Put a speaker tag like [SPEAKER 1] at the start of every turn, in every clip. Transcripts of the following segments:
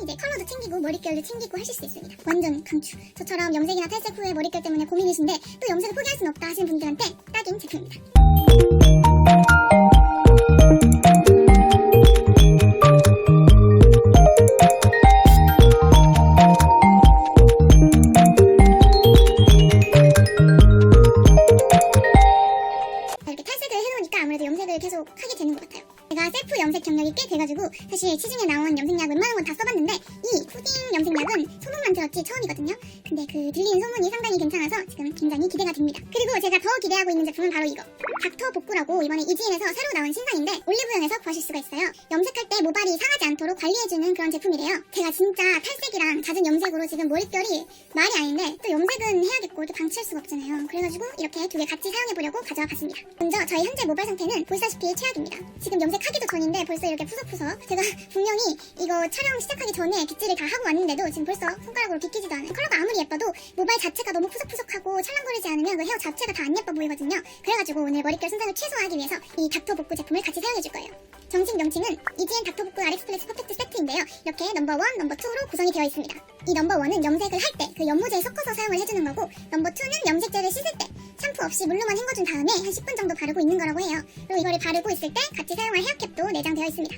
[SPEAKER 1] 이제 컬러도 챙기고 머릿결도 챙기고 하실 수 있습니다. 완전 강추. 저처럼 염색이나 탈색 후에 머릿결 때문에 고민이신데 또 염색을 포기할 순 없다 하시는 분들한테 딱인 제품입니다. 이렇게 탈색을 해놓으니까 아무래도 염색을 계속 하게 되는 것 같아요. 제가 셀프 염색 경력이 꽤 돼가지고 사실 시중에 나온 염색 들었지 처음이거든요. 근데 그 들리는 소문이 상당히 괜찮아서 지금 굉장히 기대가 됩니다. 그리고 제가 더 기대하고 있는 제품은 바로 이거. 닥터 복구라고 이번에 이지인에서 새로 나온 신상인데 올리브영에서 구하실 수가 있어요. 염색할 때 모발이 상하지 않도록 관리해주는 그런 제품이래요. 제가 진짜 탈색 말이 아닌데 또 염색은 해야겠고 또 방치할 수가 없잖아요. 그래가지고 이렇게 두 개 같이 사용해보려고 가져와 봤습니다. 먼저 저희 현재 모발 상태는 보시다시피 최악입니다. 지금 염색하기도 전인데 벌써 이렇게 푸석푸석 제가 분명히 이거 촬영 시작하기 전에 빗질을 다 하고 왔는데도 지금 벌써 손가락으로 비키지도 않아요. 컬러가 아무리 예뻐도 모발 자체가 너무 푸석푸석하고 찰랑거리지 않으면 그 헤어 자체가 다 안 예뻐 보이거든요. 그래가지고 오늘 머릿결 손상을 최소화하기 위해서 이 닥터 복구 제품을 같이 사용해줄 거예요. 정식 명칭은 이지엔 닥터 복구 RX 플렉스 퍼펙트 세트인데요. 이렇게 넘버 1, 넘버 2로 구성이 되어 있습니다. 이 넘버 1은 염색을 할때 그 연모제에 섞어서 사용을 해주는 거고 넘버 2는 염색제를 씻을 때 샴푸 없이 물로만 헹궈준 다음에 한 10분 정도 바르고 있는 거라고 해요. 그리고 이거를 바르고 있을 때 같이 사용할 헤어캡도 내장되어 있습니다.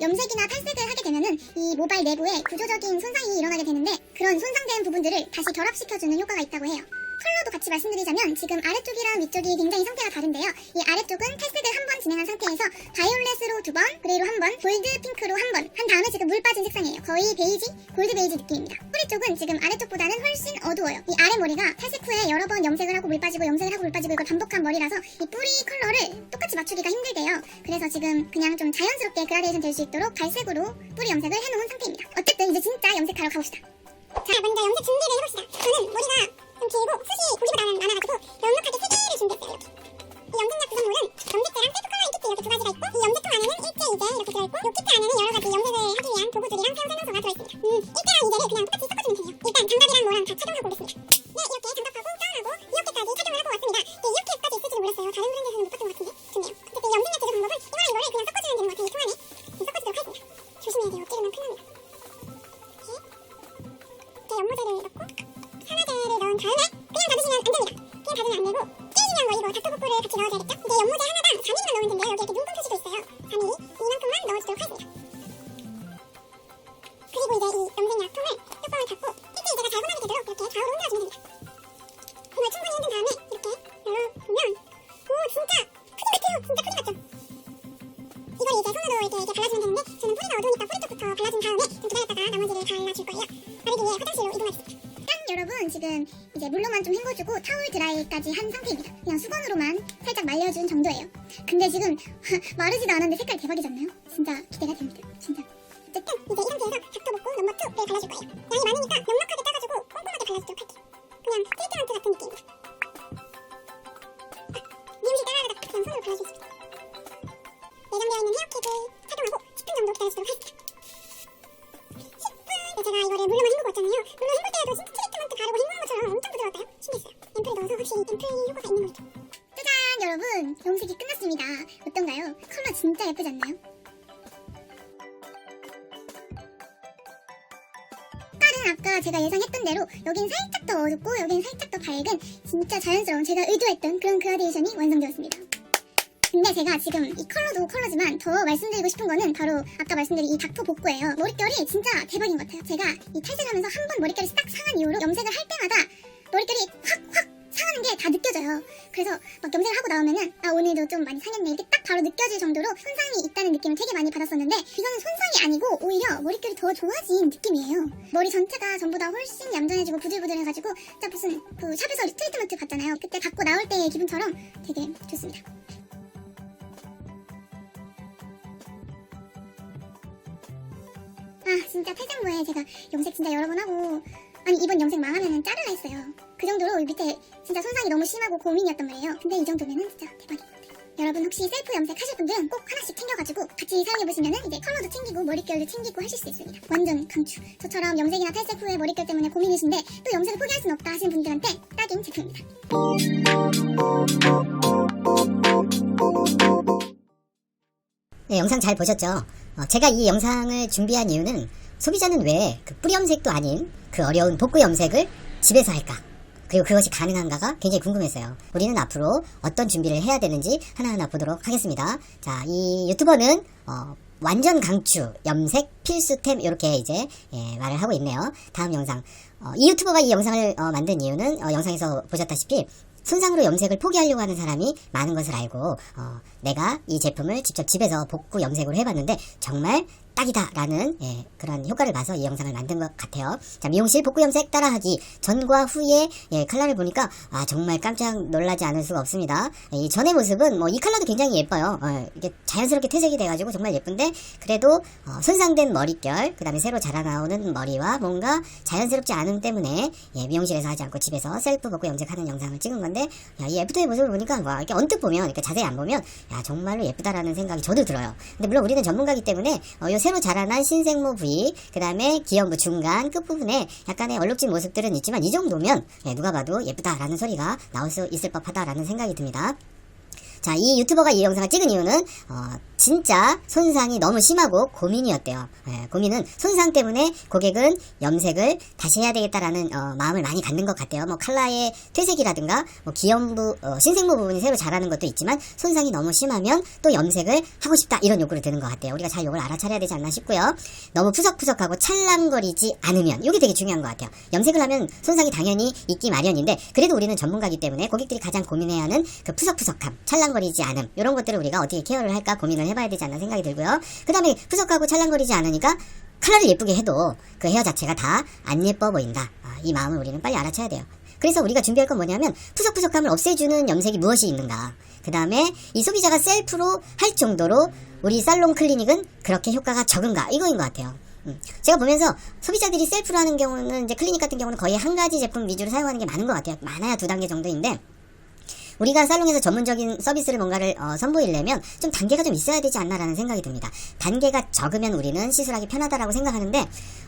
[SPEAKER 1] 염색이나 탈색을 하게 되면은 이 모발 내부에 구조적인 손상이 일어나게 되는데 그런 손상된 부분들을 다시 결합시켜주는 효과가 있다고 해요. 컬러도 같이 말씀드리자면 지금 아래쪽이랑 위쪽이 굉장히 상태가 다른데요. 이 아래쪽은 탈색을 한 번 진행한 상태에서 바이올렛으로 두 번, 그레이로 한 번, 골드 핑크로 한 번 한 다음에 지금 물 빠진 색상이에요. 거의 베이지, 골드 베이지 느낌입니다. 뿌리 쪽은 지금 아래쪽보다는 훨씬 어두워요. 이 아래 머리가 탈색 후에 여러 번 염색을 하고 물 빠지고 염색을 하고 물 빠지고 이걸 반복한 머리라서 이 뿌리 컬러를 똑같이 맞추기가 힘들대요. 그래서 지금 그냥 좀 자연스럽게 그라데이션 될 수 있도록 갈색으로 뿌리 염색을 해놓은 상태입니다. 어쨌든 이제 진짜 염색하러 가봅시다. 자, 먼저 염색 준비를 해봅시다. 저는 머리가 좀 길고 숱이 보기보다 많아가지고 넉넉하게 세 개를 준비했어요. 이렇게. 이 염색약 구성물은 염색제랑 셀프 컬러링 키트 이렇게 두 가지가 있고 이 염색통 안에는 일제, 이제 이렇게 들어있고 이 키트 안에는 여러 가지 염색을 하기 위한 도구들이랑 사용 설명서가 들어있습니다. 음, 일제랑 이제를 그냥 똑같이 섞어주면 돼요. 일단 장갑이랑 뭐랑 다 착용하고 오겠습니다. 네, 이렇게 장갑하고 사운하고 이렇게까지 착용을 하고 왔습니다. 네, 이렇게까지 있을 줄 몰랐어요. 다른 브랜드에서는 못 봤던 것 같은데 대박이지 않나요? 진짜 기 이 컬러도 컬러지만 더 말씀드리고 싶은 거는 바로 아까 말씀드린 이 닥터 복구예요. 머릿결이 진짜 대박인 것 같아요. 제가 이 탈색하면서 한 번 머릿결이 딱 상한 이후로 염색을 할 때마다 머릿결이 확확 상하는 게 다 느껴져요. 그래서 막 염색을 하고 나오면은 아 오늘도 좀 많이 상했네 이게 딱 바로 느껴질 정도로 손상이 있다는 느낌을 되게 많이 받았었는데 이거는 손상이 아니고 오히려 머릿결이 더 좋아진 느낌이에요. 머리 전체가 전부 다 훨씬 얌전해지고 부들부들해가지고 진짜 무슨 그 샵에서 트리트먼트 받잖아요. 그때 갖고 나올 때의 기분처럼 되게 좋습니다. 아 진짜 탈색무에 제가 염색 진짜 여러 번 하고 아니 이번 염색 망하면은 자르라 했어요. 그 정도로 이 밑에 진짜 손상이 너무 심하고 고민이었단 말이에요. 근데 이 정도면은 진짜 대박인 것 같아요. 여러분 혹시 셀프 염색 하실 분들은 꼭 하나씩 챙겨가지고 같이 사용해보시면은 이제 컬러도 챙기고 머릿결도 챙기고 하실 수 있습니다. 완전 강추. 저처럼 염색이나 탈색 후에 머릿결 때문에 고민이신데 또 염색을 포기할 순 없다 하시는 분들한테 딱인 제품입니다
[SPEAKER 2] 네, 영상 잘 보셨죠? 어, 제가 이 영상을 준비한 이유는 소비자는 왜 그 뿌리 염색도 아닌 그 어려운 복구 염색을 집에서 할까? 그리고 그것이 가능한가가 굉장히 궁금했어요. 우리는 앞으로 어떤 준비를 해야 되는지 하나하나 보도록 하겠습니다. 자, 이 유튜버는 어, 완전 강추, 염색 필수템 이렇게 이제 예, 말을 하고 있네요. 다음 영상. 어, 이 유튜버가 이 영상을 어, 만든 이유는 어, 영상에서 보셨다시피 손상으로 염색을 포기하려고 하는 사람이 많은 것을 알고 어, 내가 이 제품을 직접 집에서 복구 염색으로 해봤는데 정말 딱이다라는 예, 그런 효과를 봐서 이 영상을 만든 것 같아요. 자 미용실 복구 염색 따라하기 전과 후의 예, 컬러를 보니까 아 정말 깜짝 놀라지 않을 수가 없습니다. 예, 이 전의 모습은 뭐이 컬러도 굉장히 예뻐요. 어, 이게 자연스럽게 퇴색이 돼가지고 정말 예쁜데 그래도 어, 손상된 머릿결 그다음에 새로 자라나오는 머리와 뭔가 자연스럽지 않음 때문에 예, 미용실에서 하지 않고 집에서 셀프 복구 염색하는 영상을 찍은 건데 야, 이 애프터의 모습을 보니까 와, 이렇게 언뜻 보면 이렇게 자세히 안 보면 야 정말로 예쁘다라는 생각이 저도 들어요. 근데 물론 우리는 전문가기 때문에 어, 요 새로 자라난 신생모 부위 그 다음에 기염부 중간 끝부분에 약간의 얼룩진 모습들은 있지만 이 정도면 예, 누가 봐도 예쁘다라는 소리가 나올 수 있을 법하다라는 생각이 듭니다. 자, 이 유튜버가 이 영상을 찍은 이유는 어, 진짜 손상이 너무 심하고 고민이었대요. 예, 고민은 손상 때문에 고객은 염색을 다시 해야 되겠다라는 어, 마음을 많이 갖는 것 같아요. 뭐 칼라의 퇴색이라든가 뭐 기염부 어, 신생모 부분이 새로 자라는 것도 있지만 손상이 너무 심하면 또 염색을 하고 싶다 이런 욕구를 드는 것 같아요. 우리가 잘 욕을 알아차려야 되지 않나 싶고요. 너무 푸석푸석하고 찰랑거리지 않으면 이게 되게 중요한 것 같아요. 염색을 하면 손상이 당연히 있기 마련인데 그래도 우리는 전문가기 때문에 고객들이 가장 고민해야 하는 그 푸석푸석함, 찰랑 거리지 않음 이런 것들을 우리가 어떻게 케어를 할까 고민을 해봐야 되지 않나 생각이 들고요. 그 다음에 푸석하고 찰랑거리지 않으니까 컬러를 예쁘게 해도 그 헤어 자체가 다 안 예뻐 보인다. 아, 이 마음을 우리는 빨리 알아차야 돼요. 그래서 우리가 준비할 건 뭐냐면 푸석푸석함을 없애주는 염색이 무엇이 있는가. 그 다음에 이 소비자가 셀프로 할 정도로 우리 살롱 클리닉은 그렇게 효과가 적은가 이거인 것 같아요. 음, 제가 보면서 소비자들이 셀프로 하는 경우는 이제 클리닉 같은 경우는 거의 한 가지 제품 위주로 사용하는 게 많은 것 같아요. 많아야 두 단계 정도인데 우리가 살롱에서 전문적인 서비스를 뭔가를 어, 선보이려면 좀 단계가 좀 있어야 되지 않나라는 생각이 듭니다. 단계가 적으면 우리는 시술하기 편하다라고 생각하는데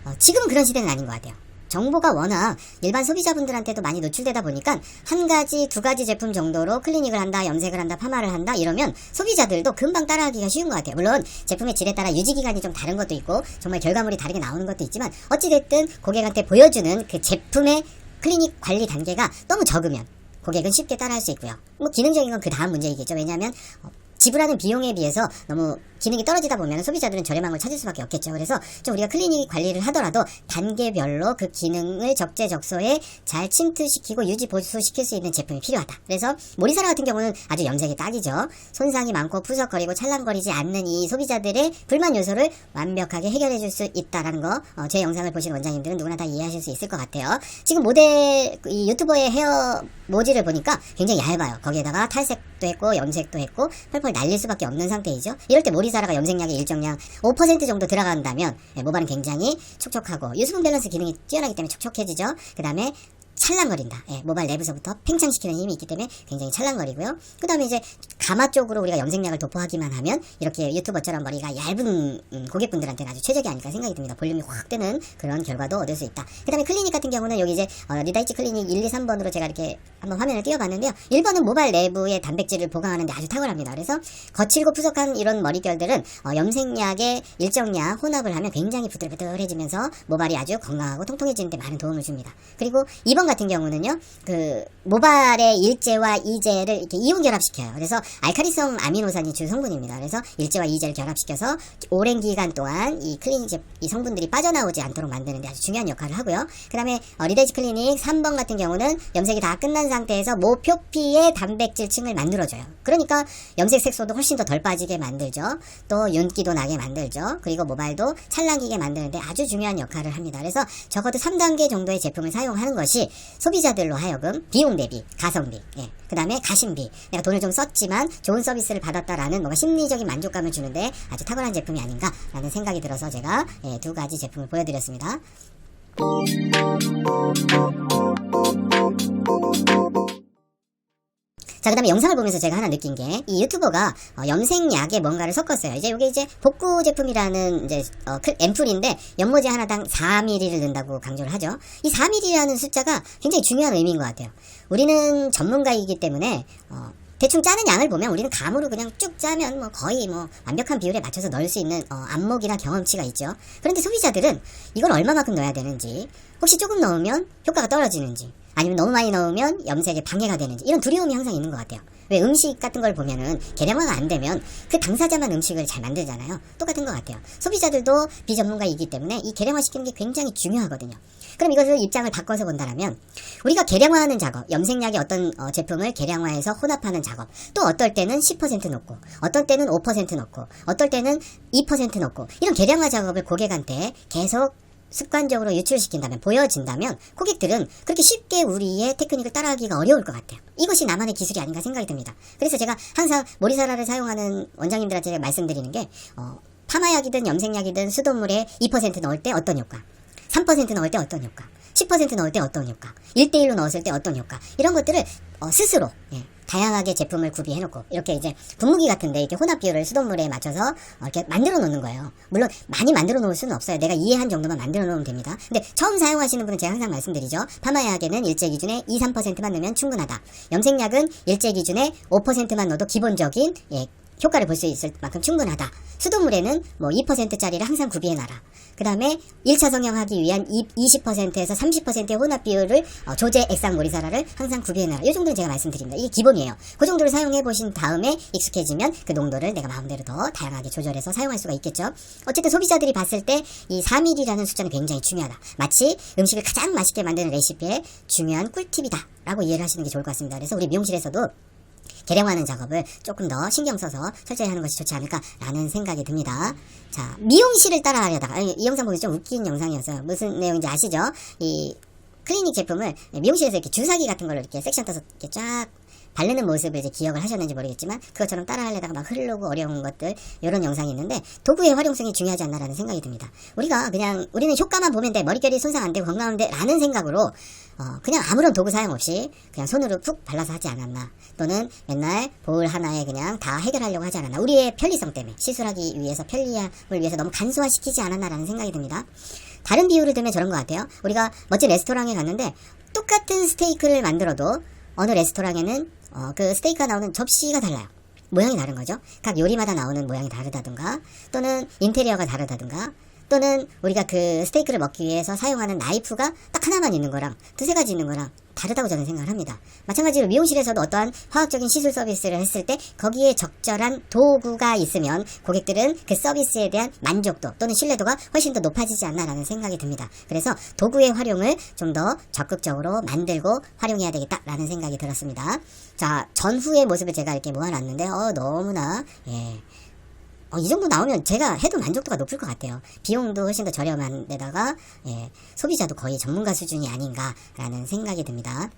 [SPEAKER 2] 어, 지금은 그런 시대는 아닌 것 같아요. 정보가 워낙 일반 소비자분들한테도 많이 노출되다 보니까 한 가지, 두 가지 제품 정도로 클리닉을 한다, 염색을 한다, 파마를 한다 이러면 소비자들도 금방 따라하기가 쉬운 것 같아요. 물론 제품의 질에 따라 유지 기간이 좀 다른 것도 있고 정말 결과물이 다르게 나오는 것도 있지만 어찌됐든 고객한테 보여주는 그 제품의 클리닉 관리 단계가 너무 적으면 고객은 쉽게 따라할 수 있고요. 뭐 기능적인 건 그 다음 문제이겠죠. 왜냐하면 어, 지불하는 비용에 비해서 너무 기능이 떨어지다 보면 소비자들은 저렴한 걸 찾을 수밖에 없겠죠. 그래서 좀 우리가 클리닉 관리를 하더라도 단계별로 그 기능을 적재적소에 잘 침투시키고 유지 보수시킬 수 있는 제품이 필요하다. 그래서 모리사라 같은 경우는 아주 염색이 딱이죠. 손상이 많고 푸석거리고 찰랑거리지 않는 이 소비자들의 불만 요소를 완벽하게 해결해 줄 수 있다라는 거, 어, 제 영상을 보신 원장님들은 누구나 다 이해하실 수 있을 것 같아요. 지금 모델, 이 유튜버의 헤어 모지를 보니까 굉장히 얇아요. 거기에다가 탈색도 했고, 염색도 했고, 펄펄 날릴 수밖에 없는 상태이죠. 이럴 때 모리 사라가 염색약의 일정량 5% 정도 들어간다면, 예, 모발은 굉장히 촉촉하고, 유수분 밸런스 기능이 뛰어나기 때문에 촉촉해지죠. 그 다음에 찰랑거린다. 예, 모발 내부서부터 팽창시키는 힘이 있기 때문에 굉장히 찰랑거리고요. 그 다음에 이제 가마 쪽으로 우리가 염색약을 도포하기만 하면 이렇게 유튜버처럼 머리가 얇은 음, 고객분들한테는 아주 최적이 아닐까 생각이 듭니다. 볼륨이 확 뜨는 그런 결과도 얻을 수 있다. 그 다음에 클리닉 같은 경우는 여기 이제 어, 리다이치 클리닉 1, 2, 3번으로 제가 이렇게 한번 화면을 띄워봤는데요. 1번은 모발 내부의 단백질을 보강하는데 아주 탁월합니다. 그래서 거칠고 푸석한 이런 머릿결들은 어, 염색약의 일정량 혼합을 하면 굉장히 부들부들해지면서 모발이 아주 건강하고 통통해지는데 많은 도움을 줍니다. 그리고 2번 같은 경우는요, 그 모발의 일제와 이제를 이렇게 이온 결합시켜요. 그래서 알카리성 아미노산이 주 성분입니다. 그래서 일제와 이제를 결합시켜서 오랜 기간 동안 이 클리닉 제, 이 성분들이 빠져나오지 않도록 만드는 데 아주 중요한 역할을 하고요. 그 다음에 어, 리데이지 클리닉 3번 같은 경우는 염색이 다 끝난 상태에서 모표피의 단백질층을 만들어줘요. 그러니까 염색 색소도 훨씬 더 덜 빠지게 만들죠. 또 윤기도 나게 만들죠. 그리고 모발도 찰랑기게 만드는데 아주 중요한 역할을 합니다. 그래서 적어도 3단계 정도의 제품을 사용하는 것이 소비자들로 하여금 비용 대비, 가성비, 예. 그 다음에 가심비. 내가 돈을 좀 썼지만 좋은 서비스를 받았다라는 뭔가 심리적인 만족감을 주는데 아주 탁월한 제품이 아닌가라는 생각이 들어서 제가 예, 두 가지 제품을 보여드렸습니다. 자, 그 다음에 영상을 보면서 제가 하나 느낀 게, 이 유튜버가 어, 염색약에 뭔가를 섞었어요. 이제 이게 이제 복구 제품이라는 이제 어, 클- 앰플인데, 연모제 하나당 4ml를 넣는다고 강조를 하죠. 이 4ml라는 숫자가 굉장히 중요한 의미인 것 같아요. 우리는 전문가이기 때문에, 어, 대충 짜는 양을 보면 우리는 감으로 그냥 쭉 짜면 뭐 거의 뭐 완벽한 비율에 맞춰서 넣을 수 있는 어, 안목이나 경험치가 있죠. 그런데 소비자들은 이걸 얼마만큼 넣어야 되는지, 혹시 조금 넣으면 효과가 떨어지는지, 아니면 너무 많이 넣으면 염색에 방해가 되는지 이런 두려움이 항상 있는 것 같아요. 왜 음식 같은 걸 보면은 계량화가 안 되면 그 당사자만 음식을 잘 만들잖아요. 똑같은 것 같아요. 소비자들도 비전문가이기 때문에 이 계량화 시키는 게 굉장히 중요하거든요. 그럼 이것을 입장을 바꿔서 본다면 우리가 계량화하는 작업, 염색약의 어떤 어, 제품을 계량화해서 혼합하는 작업, 또 어떨 때는 10% 넣고, 어떨 때는 5% 넣고, 어떨 때는 2% 넣고 이런 계량화 작업을 고객한테 계속 습관적으로 유출시킨다면 보여진다면 고객들은 그렇게 쉽게 우리의 테크닉을 따라하기가 어려울 것 같아요. 이것이 나만의 기술이 아닌가 생각이 듭니다. 그래서 제가 항상 모리사라를 사용하는 원장님들한테 말씀드리는 게 어, 파마약이든 염색약이든 수돗물에 2% 넣을 때 어떤 효과, 3% 넣을 때 어떤 효과, 10% 넣을 때 어떤 효과, 1대1로 넣었을 때 어떤 효과 이런 것들을 어, 스스로 예, 다양하게 제품을 구비해놓고 이렇게 이제 분무기 같은데 이렇게 혼합 비율을 수돗물에 맞춰서 어, 이렇게 만들어 놓는 거예요. 물론 많이 만들어 놓을 수는 없어요. 내가 이해한 정도만 만들어 놓으면 됩니다. 근데 처음 사용하시는 분은 제가 항상 말씀드리죠. 파마약에는 일제 기준에 2, 3%만 넣으면 충분하다. 염색약은 일제 기준에 5%만 넣어도 기본적인 예, 효과를 볼 수 있을 만큼 충분하다. 수돗물에는 뭐 2%짜리를 항상 구비해놔라. 그 다음에 1차 성형하기 위한 20%에서 30%의 혼합 비율을 어, 조제 액상 모리사라를 항상 구비해놔라. 이 정도는 제가 말씀드립니다. 이게 기본이에요. 그 정도를 사용해 보신 다음에 익숙해지면 그 농도를 내가 마음대로 더 다양하게 조절해서 사용할 수가 있겠죠. 어쨌든 소비자들이 봤을 때 이 4mm라는 숫자는 굉장히 중요하다. 마치 음식을 가장 맛있게 만드는 레시피의 중요한 꿀팁이다. 라고 이해를 하시는 게 좋을 것 같습니다. 그래서 우리 미용실에서도 계량하는 작업을 조금 더 신경 써서 철저히 하는 것이 좋지 않을까라는 생각이 듭니다. 자, 미용실을 따라하려다가, 아니, 이 영상 보기 좀 웃긴 영상이었어요. 무슨 내용인지 아시죠? 이 클리닉 제품을 미용실에서 이렇게 주사기 같은 걸로 이렇게 섹션 떠서 이렇게 쫙 바르는 모습을 이제 기억을 하셨는지 모르겠지만 그것처럼 따라하려다가 막 흐르고 어려운 것들 이런 영상이 있는데 도구의 활용성이 중요하지 않나라는 생각이 듭니다. 우리가 그냥 우리는 효과만 보면 돼 머릿결이 손상 안 되고 건강한데 라는 생각으로 어, 그냥 아무런 도구 사용 없이 그냥 손으로 푹 발라서 하지 않았나 또는 맨날 볼 하나에 그냥 다 해결하려고 하지 않았나 우리의 편리성 때문에 시술하기 위해서 편리함을 위해서 너무 간소화시키지 않았나라는 생각이 듭니다. 다른 비유를 들면 저런 것 같아요. 우리가 멋진 레스토랑에 갔는데 똑같은 스테이크를 만들어도 어느 레스토랑에는 어, 그 스테이크가 나오는 접시가 달라요. 모양이 다른 거죠. 각 요리마다 나오는 모양이 다르다든가 또는 인테리어가 다르다든가 또는 우리가 그 스테이크를 먹기 위해서 사용하는 나이프가 딱 하나만 있는 거랑 두세 가지 있는 거랑 다르다고 저는 생각을 합니다. 마찬가지로 미용실에서도 어떠한 화학적인 시술 서비스를 했을 때 거기에 적절한 도구가 있으면 고객들은 그 서비스에 대한 만족도 또는 신뢰도가 훨씬 더 높아지지 않나라는 생각이 듭니다. 그래서 도구의 활용을 좀 더 적극적으로 만들고 활용해야 되겠다라는 생각이 들었습니다. 자, 전후의 모습을 제가 이렇게 모아놨는데 어, 너무나 예. 어, 이 정도 나오면 제가 해도 만족도가 높을 것 같아요. 비용도 훨씬 더 저렴한 데다가 예, 소비자도 거의 전문가 수준이 아닌가라는 생각이 듭니다.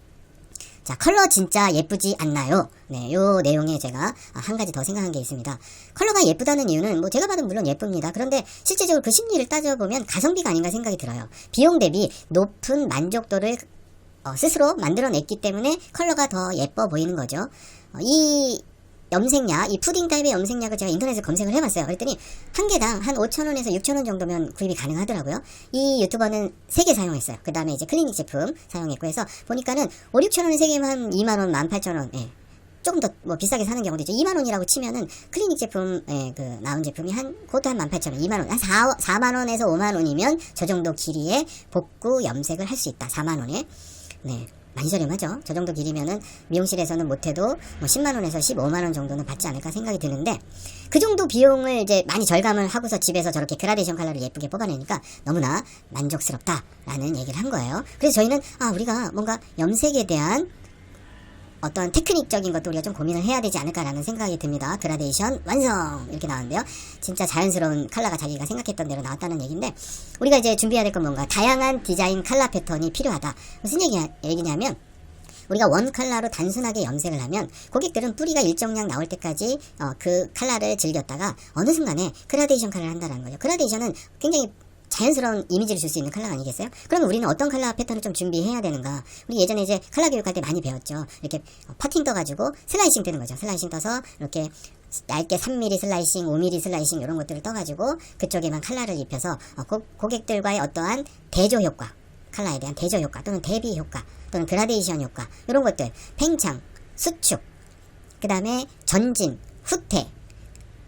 [SPEAKER 2] 자, 컬러 진짜 예쁘지 않나요? 네, 요 내용에 제가 한 가지 더 생각한 게 있습니다. 컬러가 예쁘다는 이유는 뭐 제가 봐도 물론 예쁩니다. 그런데 실제적으로 그 심리를 따져보면 가성비가 아닌가 생각이 들어요. 비용 대비 높은 만족도를 어, 스스로 만들어냈기 때문에 컬러가 더 예뻐 보이는 거죠. 어, 이 염색약, 이 푸딩 타입의 염색약을 제가 인터넷에 검색을 해봤어요. 그랬더니 한 개당 한 5,000원에서 6,000원 정도면 구입이 가능하더라고요. 이 유튜버는 3개 사용했어요. 그 다음에 이제 클리닉 제품 사용했고 해서 보니까는 5, 6,000원에 3개면 한 2만원, 18,000원, 예. 조금 더 뭐 비싸게 사는 경우도 있죠. 2만 원이라고 치면은 클리닉 제품, 예, 그, 나온 제품이 한, 그것도 한 18,000원, 2만 원, 한 4, 4만 원에서 5만 원이면 저 정도 길이의 복구 염색을 할 수 있다. 4만 원에. 네. 많이 저렴하죠. 저 정도 길이면은 미용실에서는 못해도 뭐 10만 원에서 15만 원 정도는 받지 않을까 생각이 드는데 그 정도 비용을 이제 많이 절감을 하고서 집에서 저렇게 그라데이션 컬러를 예쁘게 뽑아내니까 너무나 만족스럽다라는 얘기를 한 거예요. 그래서 저희는 아, 우리가 뭔가 염색에 대한 어떤 테크닉적인 것도 우리가 좀 고민을 해야 되지 않을까라는 생각이 듭니다. 그라데이션 완성 이렇게 나왔는데요. 진짜 자연스러운 컬러가 자기가 생각했던 대로 나왔다는 얘기인데 우리가 이제 준비해야 될 건 뭔가 다양한 디자인 컬러 패턴이 필요하다. 무슨 얘기, 얘기냐면 우리가 원 컬러로 단순하게 염색을 하면 고객들은 뿌리가 일정량 나올 때까지 어, 그 컬러를 즐겼다가 어느 순간에 그라데이션 컬러를 한다는 거죠. 그라데이션은 굉장히 자연스러운 이미지를 줄 수 있는 컬러가 아니겠어요? 그러면 우리는 어떤 컬러 패턴을 좀 준비해야 되는가? 우리 예전에 이제 컬러 교육할 때 많이 배웠죠. 이렇게 퍼팅 떠가지고 슬라이싱 뜨는 거죠. 슬라이싱 떠서 이렇게 얇게 3mm 슬라이싱, 5mm 슬라이싱 이런 것들을 떠가지고 그쪽에만 컬러를 입혀서 어, 고, 고객들과의 어떠한 대조 효과, 컬러에 대한 대조 효과 또는 대비 효과 또는 그라데이션 효과 이런 것들 팽창, 수축 그 다음에 전진, 후퇴,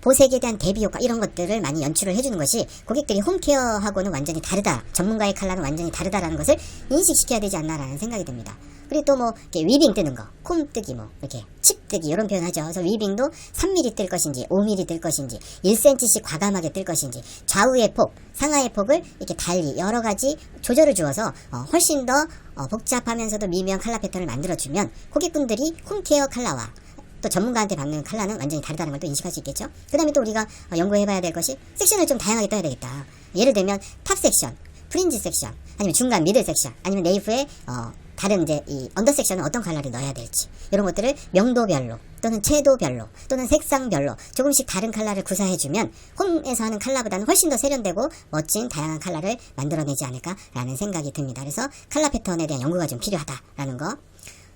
[SPEAKER 2] 보색에 대한 대비 효과 이런 것들을 많이 연출을 해주는 것이 고객들이 홈케어하고는 완전히 다르다. 전문가의 칼라는 완전히 다르다라는 것을 인식시켜야 되지 않나라는 생각이 듭니다. 그리고 또뭐 위빙 뜨는 거, 콤 뜨기 뭐 이렇게 칩 뜨기 이런 표현 하죠. 그래서 위빙도 3mm 뜰 것인지 5mm 뜰 것인지 1cm씩 과감하게 뜰 것인지 좌우의 폭, 상하의 폭을 이렇게 달리 여러 가지 조절을 주어서 어, 훨씬 더 어, 복잡하면서도 미묘한 칼라 패턴을 만들어주면 고객분들이 홈케어 칼라와 또 전문가한테 받는 칼라는 완전히 다르다는 걸 또 인식할 수 있겠죠. 그 다음에 또 우리가 어, 연구해봐야 될 것이 섹션을 좀 다양하게 떠야 되겠다. 예를 들면 탑 섹션, 프린지 섹션, 아니면 중간 미들 섹션, 아니면 네이프의 어, 다른 이제 이 언더 섹션은 어떤 컬러를 넣어야 될지 이런 것들을 명도별로 또는 채도별로 또는 색상별로 조금씩 다른 컬러를 구사해주면 홈에서 하는 컬러보다는 훨씬 더 세련되고 멋진 다양한 컬러를 만들어내지 않을까라는 생각이 듭니다. 그래서 컬러 패턴에 대한 연구가 좀 필요하다라는 거.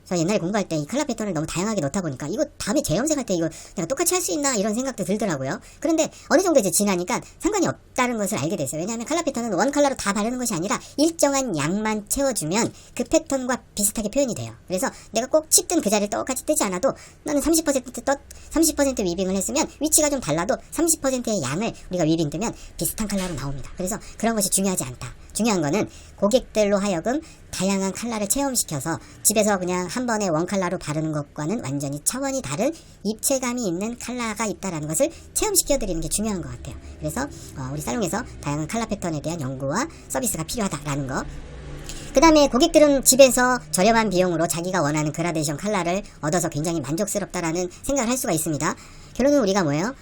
[SPEAKER 2] 저 옛날에 공부할 때이 컬러 패턴을 너무 다양하게 넣다 보니까 이거 다음에 재염색할 때 이거 내가 똑같이 할 수 있나 이런 생각도 들더라고요. 그런데 어느 정도 이제 지나니까 상관이 없다는 것을 알게 됐어요. 왜냐하면 컬러 패턴은 원 컬러로 다 바르는 것이 아니라 일정한 양만 채워주면 그 패턴과 비슷하게 표현이 돼요. 그래서 내가 꼭 칩든 그 자리를 똑같이 뜨지 않아도 나는 30% 떴, 30% 위빙을 했으면 위치가 좀 달라도 30%의 양을 우리가 위빙 뜨면 비슷한 컬러로 나옵니다. 그래서 그런 것이 중요하지 않다. 중요한 거는 고객들로 하여금 다양한 컬러를 체험시켜서 집에서 그냥 한 번에 원 컬러로 바르는 것과는 완전히 차원이 다른 입체감이 있는 컬러가 있다라는 것을 체험시켜 드리는 게 중요한 것 같아요. 그래서 어, 우리 살롱에서 다양한 컬러 패턴에 대한 연구와 서비스가 필요하다라는 거. 그 다음에 고객들은 집에서 저렴한 비용으로 자기가 원하는 그라데이션 컬러를 얻어서 굉장히 만족스럽다라는 생각을 할 수가 있습니다. 결론은 우리가 뭐예요?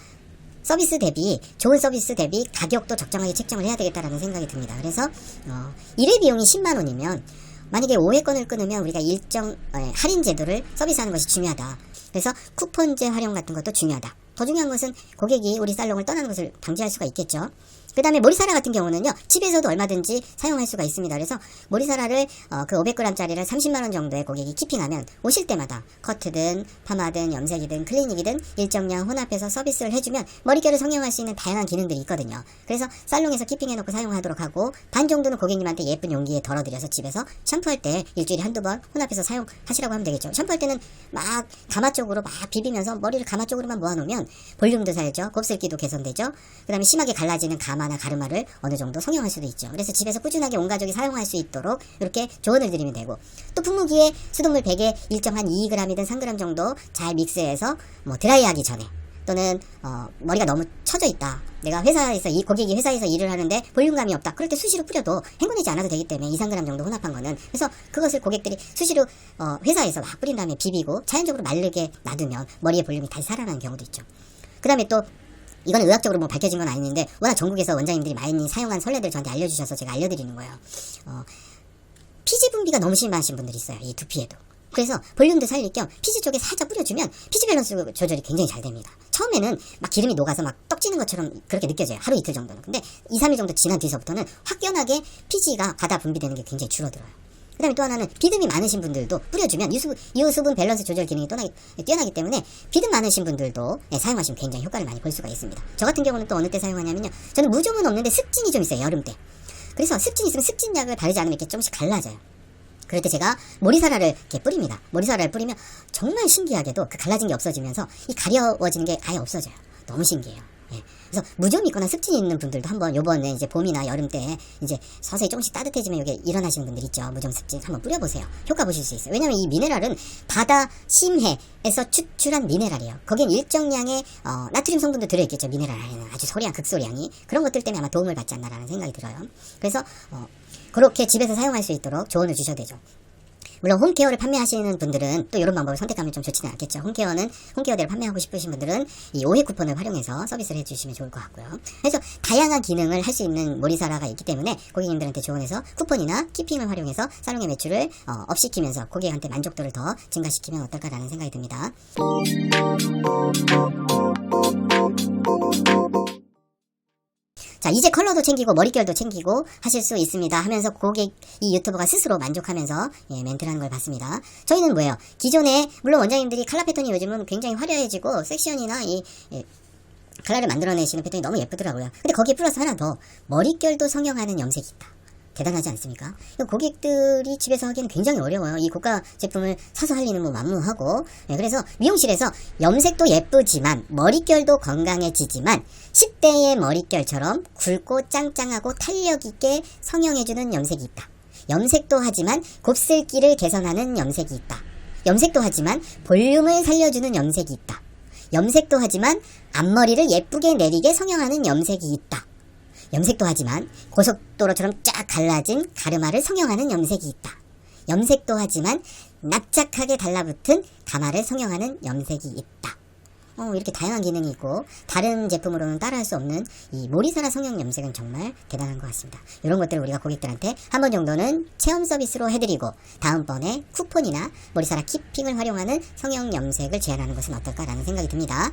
[SPEAKER 2] 서비스 대비 좋은 서비스 대비 가격도 적정하게 책정을 해야 되겠다라는 생각이 듭니다. 그래서 어, 1회 비용이 10만 원이면 만약에 5회권을 끊으면 우리가 일정 어, 할인 제도를 서비스하는 것이 중요하다. 그래서 쿠폰제 활용 같은 것도 중요하다. 더 중요한 것은 고객이 우리 살롱을 떠나는 것을 방지할 수가 있겠죠. 그 다음에 모리사라 같은 경우는요, 집에서도 얼마든지 사용할 수가 있습니다. 그래서 모리사라를, 어, 그 500g짜리를 30만원 정도의 고객이 키핑하면 오실 때마다 커트든, 파마든, 염색이든, 클리닉이든 일정량 혼합해서 서비스를 해주면 머릿결을 성형할 수 있는 다양한 기능들이 있거든요. 그래서 살롱에서 키핑해놓고 사용하도록 하고, 반 정도는 고객님한테 예쁜 용기에 덜어드려서 집에서 샴푸할 때 일주일에 한두 번 혼합해서 사용하시라고 하면 되겠죠. 샴푸할 때는 막 가마 쪽으로 막 비비면서 머리를 가마 쪽으로만 모아놓으면 볼륨도 살죠. 곱슬기도 개선되죠. 그 다음에 심하게 갈라지는 가마 가마나 가르마를 어느 정도 성형할 수도 있죠. 그래서 집에서 꾸준하게 온 가족이 사용할 수 있도록 이렇게 조언을 드리면 되고 또 분무기에 수돗물 100에 일정한 2g이든 3g 정도 잘 믹스해서 뭐 드라이하기 전에 또는 어, 머리가 너무 처져 있다. 내가 회사에서 이 고객이 회사에서 일을 하는데 볼륨감이 없다. 그럴 때 수시로 뿌려도 헹궈내지 않아도 되기 때문에 2, 3g 정도 혼합한 거는 그래서 그것을 고객들이 수시로 어, 회사에서 막 뿌린 다음에 비비고 자연적으로 마르게 놔두면 머리의 볼륨이 다시 살아나는 경우도 있죠. 그 다음에 또 이건 의학적으로 뭐 밝혀진 건 아닌데 워낙 전국에서 원장님들이 많이 사용한 선례들 저한테 알려주셔서 제가 알려드리는 거예요. 어, 피지 분비가 너무 심하신 분들이 있어요. 이 두피에도. 그래서 볼륨도 살릴 겸 피지 쪽에 살짝 뿌려주면 피지 밸런스 조절이 굉장히 잘 됩니다. 처음에는 막 기름이 녹아서 막 떡지는 것처럼 그렇게 느껴져요. 하루 이틀 정도는. 근데 2, 3일 정도 지난 뒤서부터는 확연하게 피지가 과다 분비되는 게 굉장히 줄어들어요. 그 다음에 또 하나는 비듬이 많으신 분들도 뿌려주면 유수분, 유수분 밸런스 조절 기능이 떠나기, 뛰어나기 때문에 비듬 많으신 분들도 예, 사용하시면 굉장히 효과를 많이 볼 수가 있습니다. 저 같은 경우는 또 어느 때 사용하냐면요. 저는 무좀은 없는데 습진이 좀 있어요. 여름 때. 그래서 습진 있으면 습진약을 바르지 않으면 이렇게 조금씩 갈라져요. 그럴 때 제가 모리사라를 이렇게 뿌립니다. 모리사라를 뿌리면 정말 신기하게도 그 갈라진 게 없어지면서 이 가려워지는 게 아예 없어져요. 너무 신기해요. 예. 그래서 무좀 있거나 습진 있는 분들도 한번 요번에 이제 봄이나 여름 때 이제 서서히 조금씩 따뜻해지면 이게 일어나시는 분들 있죠. 무좀 습진 한번 뿌려보세요. 효과 보실 수 있어요. 왜냐면 이 미네랄은 바다 심해에서 추출한 미네랄이에요. 거긴 일정량의 어, 나트륨 성분도 들어있겠죠. 미네랄 안에는 아주 소량 극소량이 그런 것들 때문에 아마 도움을 받지 않나라는 생각이 들어요. 그래서 어, 그렇게 집에서 사용할 수 있도록 조언을 주셔야 되죠. 물론 홈케어를 판매하시는 분들은 또 이런 방법을 선택하면 좀 좋지는 않겠죠. 홈케어는 홈케어대를 판매하고 싶으신 분들은 이 5회 쿠폰을 활용해서 서비스를 해주시면 좋을 것 같고요. 그래서 다양한 기능을 할 수 있는 모리사라가 있기 때문에 고객님들한테 조언해서 쿠폰이나 키핑을 활용해서 사롱의 매출을 어, 업시키면서 고객한테 만족도를 더 증가시키면 어떨까라는 생각이 듭니다. 자, 이제 컬러도 챙기고 머릿결도 챙기고 하실 수 있습니다. 하면서 고객, 이 유튜버가 스스로 만족하면서 예, 멘트를 하는 걸 봤습니다. 저희는 뭐예요? 기존에, 물론 원장님들이 컬러 패턴이 요즘은 굉장히 화려해지고 섹션이나 이, 예, 컬러를 만들어내시는 패턴이 너무 예쁘더라고요. 근데 거기에 플러스 하나 더, 머릿결도 성형하는 염색이 있다. 대단하지 않습니까? 고객들이 집에서 하기에는 굉장히 어려워요. 이 고가 제품을 사서 할 리는 뭐 만무하고. 예, 그래서 미용실에서 염색도 예쁘지만 머릿결도 건강해지지만 10대의 머릿결처럼 굵고 짱짱하고 탄력 있게 성형해주는 염색이 있다. 염색도 하지만 곱슬기를 개선하는 염색이 있다. 염색도 하지만 볼륨을 살려주는 염색이 있다. 염색도 하지만 앞머리를 예쁘게 내리게 성형하는 염색이 있다. 염색도 하지만 고속도로처럼 쫙 갈라진 가르마를 성형하는 염색이 있다. 염색도 하지만 납작하게 달라붙은 가마를 성형하는 염색이 있다. 어, 이렇게 다양한 기능이 있고 다른 제품으로는 따라할 수 없는 이 모리사라 성형 염색은 정말 대단한 것 같습니다. 이런 것들을 우리가 고객들한테 한 번 정도는 체험 서비스로 해드리고 다음번에 쿠폰이나 모리사라 키핑을 활용하는 성형 염색을 제안하는 것은 어떨까라는 생각이 듭니다.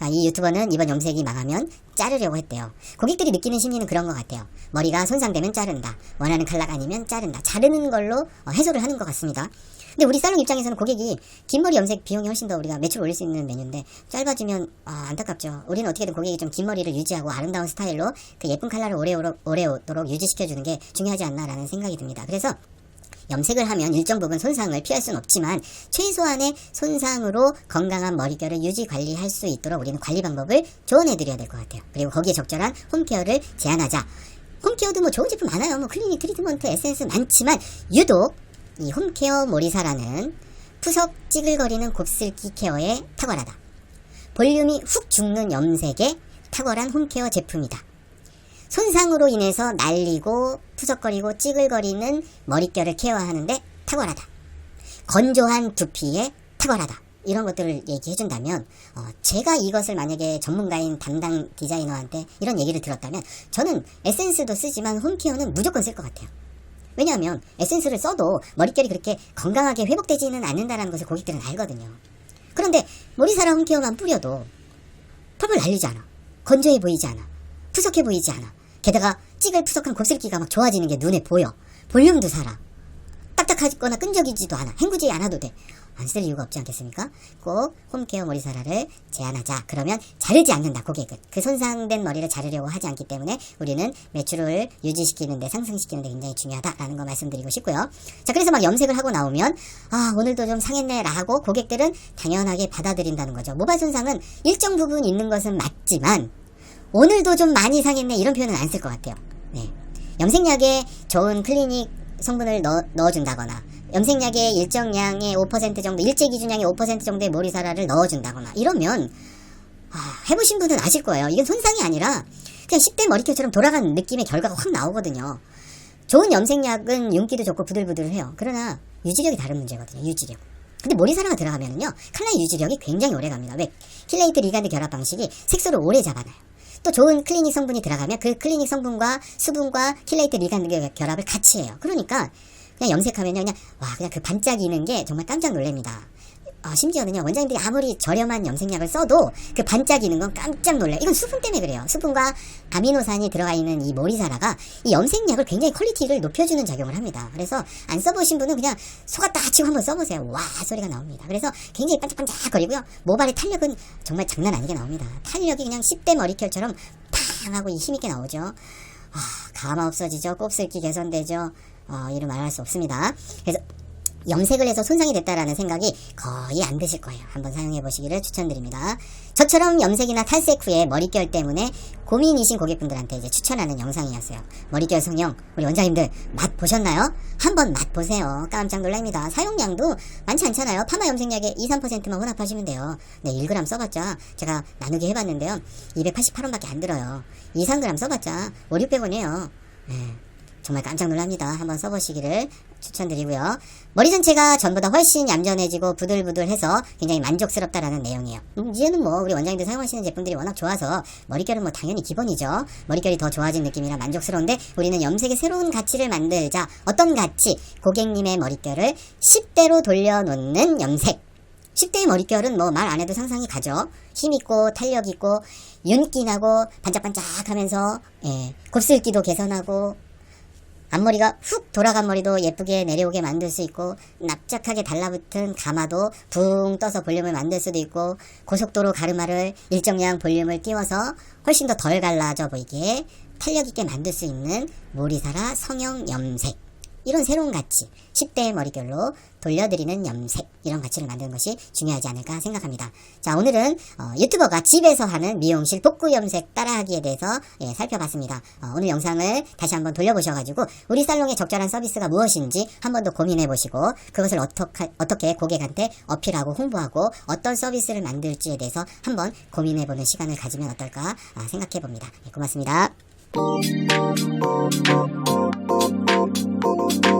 [SPEAKER 2] 자, 이 유튜버는 이번 염색이 망하면 자르려고 했대요. 고객들이 느끼는 심리는 그런 것 같아요. 머리가 손상되면 자른다. 원하는 컬러가 아니면 자른다. 자르는 걸로 어, 해소를 하는 것 같습니다. 근데 우리 살롱 입장에서는 고객이 긴 머리 염색 비용이 훨씬 더 우리가 매출 올릴 수 있는 메뉴인데 짧아지면 아, 안타깝죠. 우리는 어떻게든 고객이 좀 긴 머리를 유지하고 아름다운 스타일로 그 예쁜 컬러를 오래오록, 오래 오도록 유지시켜주는 게 중요하지 않나라는 생각이 듭니다. 그래서 염색을 하면 일정 부분 손상을 피할 수는 없지만 최소한의 손상으로 건강한 머릿결을 유지 관리할 수 있도록 우리는 관리 방법을 조언해 드려야 될 것 같아요. 그리고 거기에 적절한 홈케어를 제안하자. 홈케어도 뭐 좋은 제품 많아요. 뭐 클리닉 트리트먼트 에센스 많지만 유독 이 홈케어 모리사라는 푸석 찌글거리는 곱슬기 케어에 탁월하다. 볼륨이 훅 죽는 염색에 탁월한 홈케어 제품이다. 손상으로 인해서 날리고 푸석거리고 찌글거리는 머릿결을 케어하는데 탁월하다. 건조한 두피에 탁월하다. 이런 것들을 얘기해준다면 어, 제가 이것을 만약에 전문가인 담당 디자이너한테 이런 얘기를 들었다면 저는 에센스도 쓰지만 홈케어는 무조건 쓸 것 같아요. 왜냐하면 에센스를 써도 머릿결이 그렇게 건강하게 회복되지는 않는다는 것을 고객들은 알거든요. 그런데 머리사라 홈케어만 뿌려도 펄펄 날리지 않아. 건조해 보이지 않아. 푸석해 보이지 않아. 게다가 찌글 푸석한 곱슬기가 막 좋아지는 게 눈에 보여. 볼륨도 살아. 딱딱하거나 끈적이지도 않아. 헹구지 않아도 돼. 안 쓸 이유가 없지 않겠습니까? 꼭 홈케어 머리사라를 제안하자. 그러면 자르지 않는다, 고객은. 그 손상된 머리를 자르려고 하지 않기 때문에 우리는 매출을 유지시키는데, 상승시키는데 굉장히 중요하다라는 거 말씀드리고 싶고요. 자, 그래서 막 염색을 하고 나오면, 아, 오늘도 좀 상했네, 라고 고객들은 당연하게 받아들인다는 거죠. 모발 손상은 일정 부분 있는 것은 맞지만, 오늘도 좀 많이 상했네, 이런 표현은 안 쓸 것 같아요. 네. 염색약에 좋은 클리닉 성분을 넣어, 넣어준다거나 염색약에 일정량의 5% 정도 일제 기준량의 5% 정도의 모리사라를 넣어준다거나 이러면 아, 해보신 분은 아실 거예요. 이건 손상이 아니라 그냥 10대 머리결처럼 돌아가는 느낌의 결과가 확 나오거든요. 좋은 염색약은 윤기도 좋고 부들부들해요. 그러나 유지력이 다른 문제거든요. 유지력. 근데 모리사라가 들어가면은요 칼라의 유지력이 굉장히 오래 갑니다. 왜? 킬레이트 리가드 결합 방식이 색소를 오래 잡아놔요. 또 좋은 클리닉 성분이 들어가면 그 클리닉 성분과 수분과 킬레이트 리간드 결합을 같이 해요. 그러니까 그냥 염색하면요 그냥 와 그냥 그 반짝이는 게 정말 깜짝 놀랍니다. 어, 심지어는요 원장님들이 아무리 저렴한 염색약을 써도 그 반짝이는 건 깜짝 놀래. 이건 수분 때문에 그래요. 수분과 아미노산이 들어가 있는 이 모리사라가 이 염색약을 굉장히 퀄리티를 높여주는 작용을 합니다. 그래서 안 써보신 분은 그냥 속았다 치고 한번 써보세요. 와 소리가 나옵니다. 그래서 굉장히 반짝반짝거리고요. 모발의 탄력은 정말 장난 아니게 나옵니다. 탄력이 그냥 10대 머리결처럼 팡 하고 이 힘있게 나오죠. 아, 가마 없어지죠. 곱슬기 개선되죠. 어, 이루 말할 수 없습니다. 그래서 염색을 해서 손상이 됐다라는 생각이 거의 안 드실 거예요. 한번 사용해 보시기를 추천드립니다. 저처럼 염색이나 탈색 후에 머릿결 때문에 고민이신 고객분들한테 이제 추천하는 영상이었어요. 머릿결 성형 우리 원장님들 맛 보셨나요? 한번 맛 보세요. 깜짝 놀랍니다. 사용량도 많지 않잖아요. 파마 염색약에 2, 3%만 혼합하시면 돼요. 네, 1g 써봤자 제가 나누기 해봤는데요. 288원밖에 안 들어요. 2, 3g 써봤자 5, 600원이에요. 네. 정말 깜짝 놀랍니다. 한번 써보시기를 추천드리고요. 머리 전체가 전보다 훨씬 얌전해지고 부들부들해서 굉장히 만족스럽다라는 내용이에요. 음, 이제는 뭐 우리 원장님들 사용하시는 제품들이 워낙 좋아서 머릿결은 뭐 당연히 기본이죠. 머릿결이 더 좋아진 느낌이라 만족스러운데 우리는 염색의 새로운 가치를 만들자. 어떤 가치? 고객님의 머릿결을 10대로 돌려놓는 염색. 10대의 머릿결은 뭐 말 안 해도 상상이 가죠. 힘있고 탄력있고 윤기나고 반짝반짝하면서 예, 곱슬기도 개선하고 앞머리가 훅 돌아간 머리도 예쁘게 내려오게 만들 수 있고 납작하게 달라붙은 가마도 붕 떠서 볼륨을 만들 수도 있고 고속도로 가르마를 일정량 볼륨을 띄워서 훨씬 더 덜 갈라져 보이게 탄력 있게 만들 수 있는 모리사라 성형 염색 이런 새로운 가치 10대의 머릿결로 돌려드리는 염색 이런 가치를 만드는 것이 중요하지 않을까 생각합니다. 자 오늘은 어, 유튜버가 집에서 하는 미용실 복구 염색 따라하기에 대해서 예, 살펴봤습니다. 어, 오늘 영상을 다시 한번 돌려보셔가지고 우리 살롱의 적절한 서비스가 무엇인지 한 번 더 고민해보시고 그것을 어떻게, 어떻게 고객한테 어필하고 홍보하고 어떤 서비스를 만들지에 대해서 한번 고민해보는 시간을 가지면 어떨까 아, 생각해봅니다. 예, 고맙습니다. Música